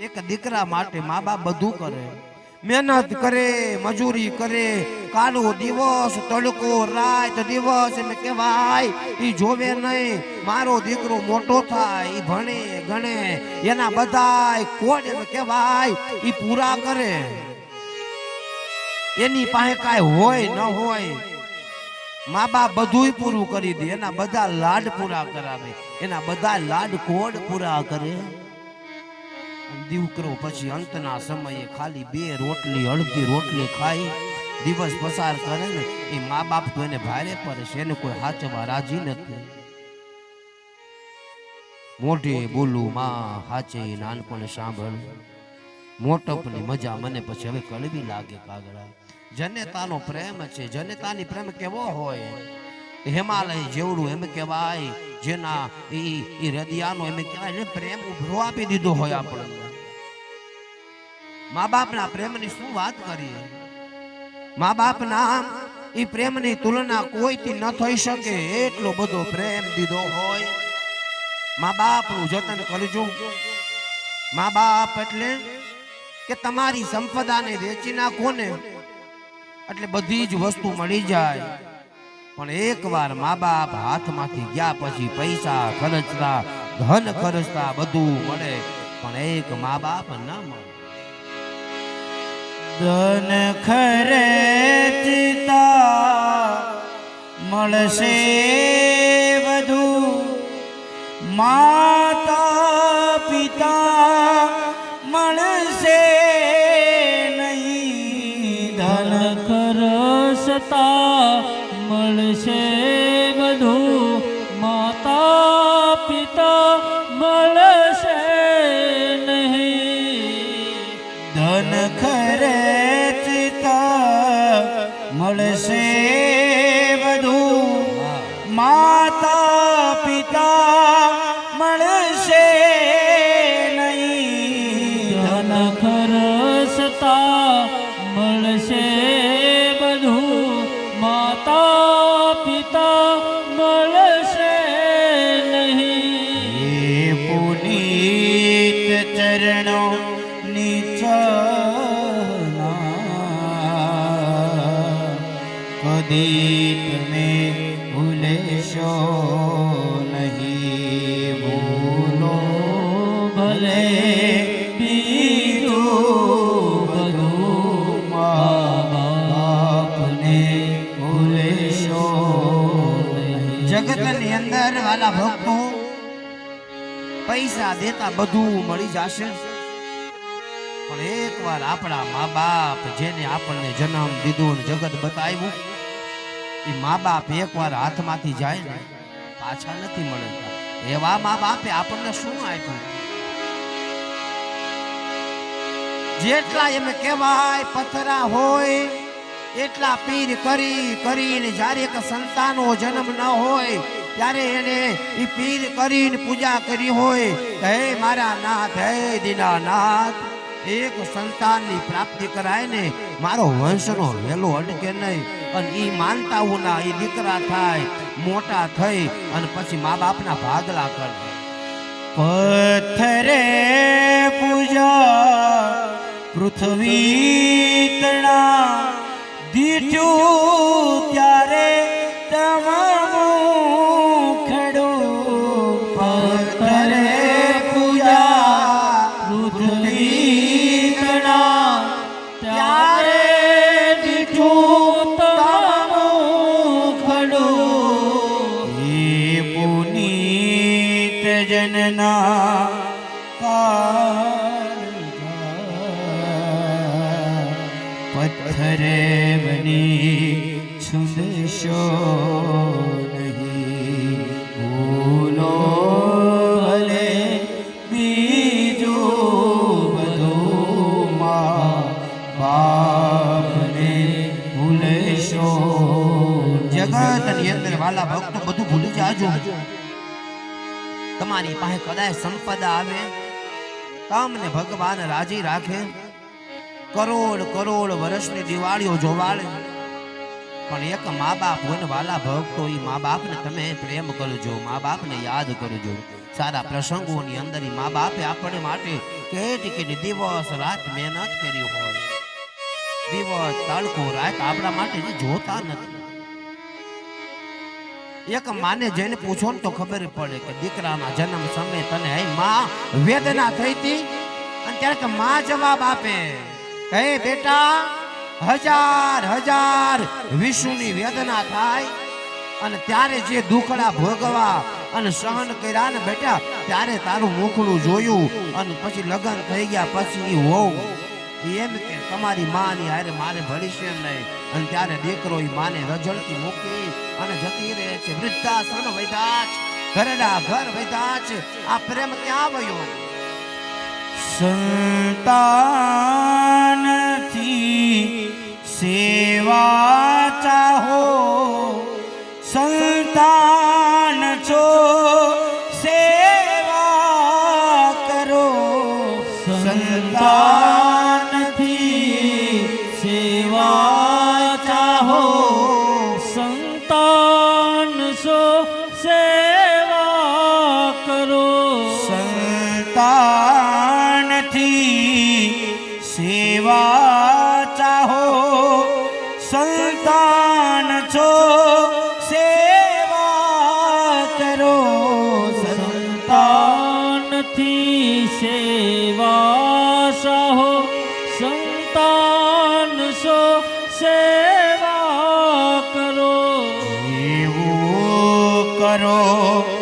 એક દીકરા માટે મા બાપ બધું કરે. મહેનત કરે મજૂરી કરે. કાલો દિવસ તડકો રાત દિવસ એમ કહેવાય. એ જોવે નહીં. મારો દીકરો મોટો થાય એ ભણે ગણે. એના બધાય કોણ એમ કહેવાય એ પૂરા કરે. એની પાસે કાંઈ હોય ન હોય. મા બાપ બધુંય પૂરું કરી દે. એના બધા લાડ પૂરા કરાવે. એના બધા લાડ કોડ પૂરા કરે. દીકરો પછી અંતના સમયે ખાલી બે રોટલી, અડધી રોટલી ખાઈ દિવસ પસાર કરે ને, એ મા બાપ તો એને ભારે પડે છે, એને કોઈ હાચવા રાજી નથી. મોઢે બોલું, માં, હાચે નાનપણ સાંભળ. મોટપની મજા મને પછી હવે કડવી લાગે કાગડા. જનેતાનો પ્રેમ છે, જનેતાની પ્રેમ કેવો હોય? હિમાલય જેવડું એમ કહેવાય, જેના ઈ હૃદયાનો એમ કહેવાય ને પ્રેમ ઉભરો આપી દીધો હોય આપણને. મા બાપના પ્રેમની શું વાત કરીએ? મા બાપના એ પ્રેમની તુલના કોઈથી ન થઈ શકે, એટલો બધો પ્રેમ દીધો હોય. મા બાપનું જતન કરજો. મા બાપ એટલે કે તમારી સંપદાને વેચી નાખો ને, એટલે બધી જ વસ્તુ મળી જાય. પણ એકવાર મા બાપ હાથમાંથી ગયા પછી પૈસા ખર્ચતા ધન ખર્ચતા બધું મળે, પણ એક મા બાપ ના મળે. ધન ખરે મળશે બધું. માતા પિતા મળશે નહીં. ધન ખરસતા મળશે. કદી તમે ભૂલેશો નહીં ભૂલો ભલે બીજું બધું જગતની અંદર વાલા ભક્તો પૈસા દેતા બધું મળી જશે. પણ એકવાર આપણા મા બાપ જેને આપણને જન્મ દીધો જગત બતાવ્યું એ મા બાપ એકવાર હાથમાંથી જાય ને પાછા નથી મળતા. એવા મા બાપે આપણને શું આપ્યું? જેટલા એમ કહેવાય પથરા હોય, એટલા પીર કરી, કરીને જ્યારે એક સંતાનો જન્મ ન હોય, ત્યારે એને એ પીર કરીને પૂજા કરી હોય, હે મારા નાથ, હે દીનાનાથ એક સંતાનની પ્રાપ્તિ કરાય ને, મારો વંશનો વેલો અટકે નહીં. અને ઈ માનતાઓના ઈ દીકરા થાય, મોટા થઈ અને પછી મા બાપના ભાગલા કરે. પથરે પૂજા પૃથ્વી તણા દીઠું જગતની અંદર વાલા ભક્તો બધું ભૂલી જાજો। તમારી પાસે કદાચ સંપદા આવે, તમને ભગવાન રાજી રાખે, કરોડ કરોડ વર્ષની દિવાળીઓ જોવાળે પણ એક મા બાપ હોય ને વાલા ભક્તો એ મા બાપને તમે પ્રેમ કરજો મા બાપને યાદ કરજો. સારા પ્રસંગોની અંદર ઈ મા બાપે આપણે માટે કેટલી કેટલી દિવસ રાત મહેનત કરી હોય. દિવસ તડકો રાત આપણા માટે જે જોતા નથી. એક માને જઈને પૂછો ને તો ખબર પડે કે દીકરાના જન્મ સમયે તને હે, માં વેદના થઈ હતી? અને ત્યારે કે માં જવાબ આપે, હે બેટા હજાર હજાર વિષ્ણુની વેદના થાય અને ત્યારે જે દુખડા ભોગવા અને સહન કર્યા ને બેટા, ત્યારે તારું મુખડું જોયું અને પછી લગ્ન થઈ ગયા પછી હોવ એમ કે તમારી માની હારે મારે ભળીશે નહીં. અને ત્યારે દીકરો એ માને રજળતી મૂકી અને જતી રહે છે. વૃદ્ધાશ્રમ વૈદા છે ઘરડા ઘર છે આ પ્રેમ ક્યાં વયો? સંતાનથી સેવા ચાહો સંતાન છો સેવા કરો. સંતાનથી સેવા ચાહો. સંતાન છો સેવા કરો. સંતાનથી સેવા સેવા કરો. એવું કરો.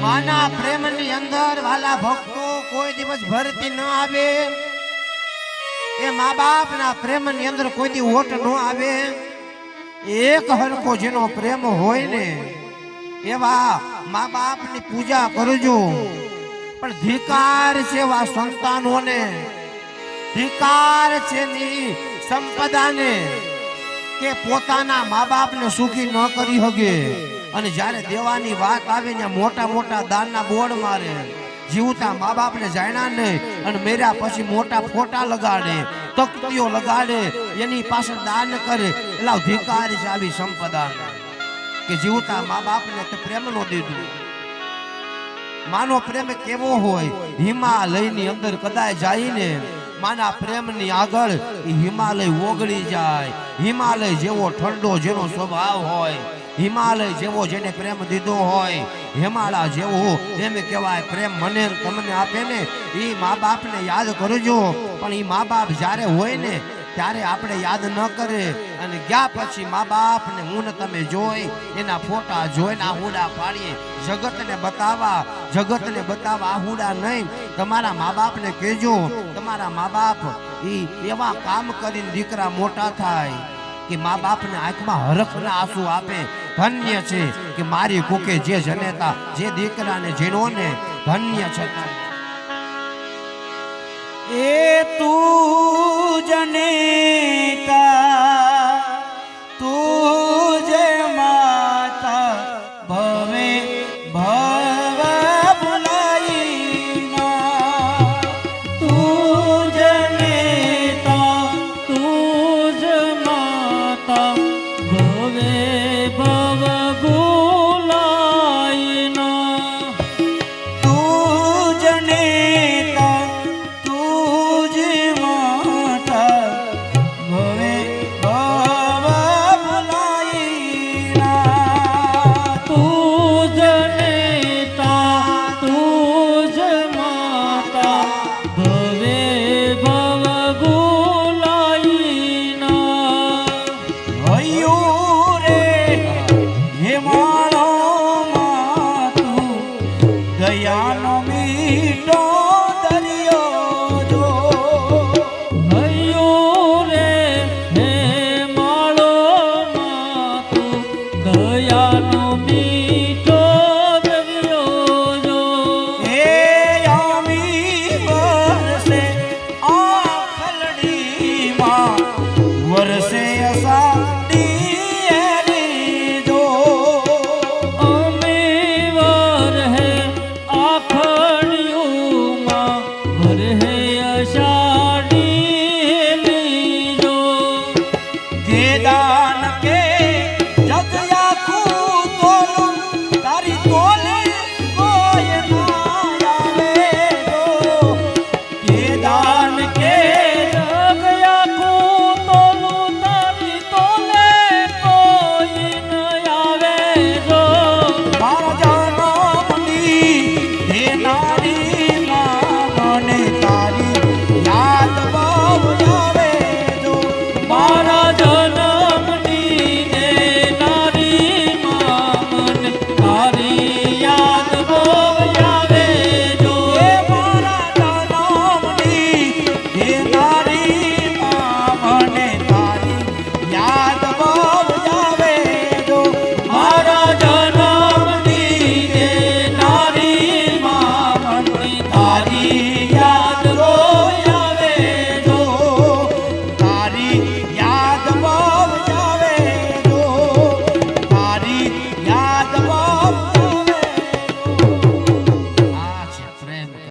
માના પ્રેમની અંદર વાલા ભક્તો કોઈ દિવસ ભરતી ન આવે. એ મા બાપના પ્રેમની અંદર કોઈ દી ઓટ ન આવે. એક હલકો જેનો પ્રેમ હોય ને, એવા મા બાપની પૂજા કરજો. પણ ધિકાર છે એવા સંતાનોને, ધિકાર છે ની સંપદાને. કે પોતાના મા બાપને સુખી ન કરી શકે અને જ્યારે દેવાની વાત આવે ને મોટા મોટા દાનના બોર્ડ મારે, જીવતા મા બાપને જાણ્યા નહીં અને મેર્યા પછી મોટા ફોટા લગાડે, તકતીઓ લગાડે, એની પાછળ દાન કરે એટલે અધિકાર છે આવી સંપદા કે જીવતા મા બાપને તે પ્રેમ નો દીધું. માનો પ્રેમ કેવો હોય, હિમાલયની અંદર કદાચ જઈને માના પ્રેમની આગળ હિમાલય ઓગળી જાય. હિમાલય જેવો ઠંડો જેનો સ્વભાવ હોય, હિમાલય જેવો જેને પ્રેમ દીધો હોય હિમાલય જેવો એમ કહેવાય પ્રેમ. મને તમને આપે ને એ મા બાપને યાદ કરજો. પણ એ મા બાપ જ્યારે હોય ને ત્યારે આપણે યાદ ન કરે અને ગયા પછી મા બાપને હું ને તમે જોઈ, એના ફોટા જોઈને આહુડા પાડીએ. જગતને બતાવવા જગતને બતાવવા આહુડા નહીં. તમારા મા બાપને કહેજો, તમારા મા બાપ ઈ એવા કામ કરીને દીકરા મોટા થાય કે મા બાપને આંખમાં હરખના આંસુ આપે. ધન્ય છે કે મારી કુકે જે જનેતા, જે દીકરાને જેનોને ધન્ય છે. એ તું ભવે ભ વાળો માં તું મીઠો